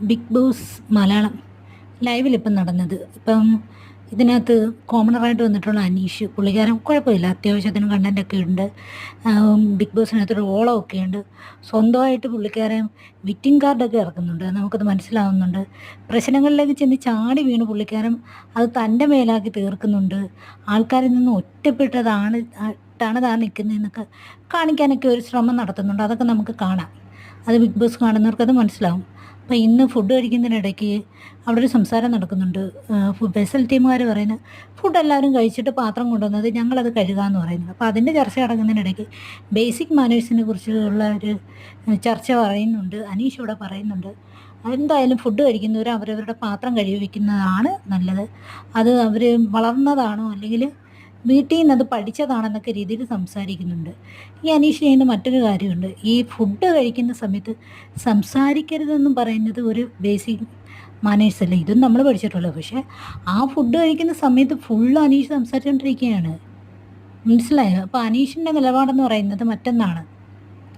Big boss Malayalam ലൈവിലിപ്പം നടന്നത്. ഇപ്പം ഇതിനകത്ത് കോമണറായിട്ട് വന്നിട്ടുള്ള അനീഷ് പുള്ളിക്കാരൻ കുഴപ്പമില്ല. അത്യാവശ്യത്തിന് കണ്ടന്റൊക്കെ ഉണ്ട്. ബിഗ് ബോസിനകത്തൊരു ഓളമൊക്കെ ഉണ്ട്. സ്വന്തമായിട്ട് പുള്ളിക്കാരൻ വിറ്റിംഗ് കാർഡൊക്കെ ഇറക്കുന്നുണ്ട്. നമുക്കത് മനസ്സിലാവുന്നുണ്ട്. പ്രശ്നങ്ങളിലേക്ക് ചെന്ന് ചാടി വീണ് പുള്ളിക്കാരൻ അത് തന്റെ മേലാക്കി തീർക്കുന്നുണ്ട്. ആൾക്കാരിൽ നിന്ന് ഒറ്റപ്പെട്ടതാണ് ാണ് താൻ നിൽക്കുന്നതെന്നൊക്കെ കാണിക്കാനൊക്കെ ഒരു ശ്രമം നടത്തുന്നുണ്ട്. അതൊക്കെ നമുക്ക് കാണാം. അത് ബിഗ് ബോസ് കാണുന്നവർക്ക് അത് മനസ്സിലാവും. അപ്പോൾ ഇന്ന് ഫുഡ് കഴിക്കുന്നതിനിടയ്ക്ക് അവിടെ ഒരു സംസാരം നടക്കുന്നുണ്ട്. ബെസൽ ടീമുകാർ പറയുന്നത് ഫുഡ് എല്ലാവരും കഴിച്ചിട്ട് പാത്രം കൊണ്ടുവന്നത് ഞങ്ങളത് കഴുകാമെന്ന് പറയുന്നത്. അപ്പോൾ അതിന്റെ ചർച്ച നടക്കുന്നതിനിടയ്ക്ക് ബേസിക് മാനേഴ്സിനെ കുറിച്ചുള്ള ഒരു ചർച്ച പറയുന്നുണ്ട്. അനീഷ് ഇവിടെ പറയുന്നുണ്ട്. എന്തായാലും ഫുഡ് കഴിക്കുന്നവർ അവരവരുടെ പാത്രം കഴുകി വയ്ക്കുന്നതാണ് നല്ലത്. അത് അവർ വളർന്നതാണോ അല്ലെങ്കിൽ വീട്ടിൽ നിന്ന് അത് പഠിച്ചതാണെന്നൊക്കെ രീതിയിൽ സംസാരിക്കുന്നുണ്ട്. ഈ അനീഷ് ചെയ്യുന്ന മറ്റൊരു കാര്യമുണ്ട്. ഈ ഫുഡ് കഴിക്കുന്ന സമയത്ത് സംസാരിക്കരുതെന്നും പറയുന്നത് ഒരു ബേസിക് മാനേഴ്സ് അല്ല? ഇതും നമ്മൾ പഠിച്ചിട്ടുള്ളത്. പക്ഷേ ആ ഫുഡ് കഴിക്കുന്ന സമയത്ത് ഫുൾ അനീഷ് സംസാരിച്ചുകൊണ്ടിരിക്കുകയാണ് മനസ്സിലായോ? അപ്പോൾ അനീഷിന്റെ നിലപാടെന്ന് പറയുന്നത് മറ്റൊന്നാണ്.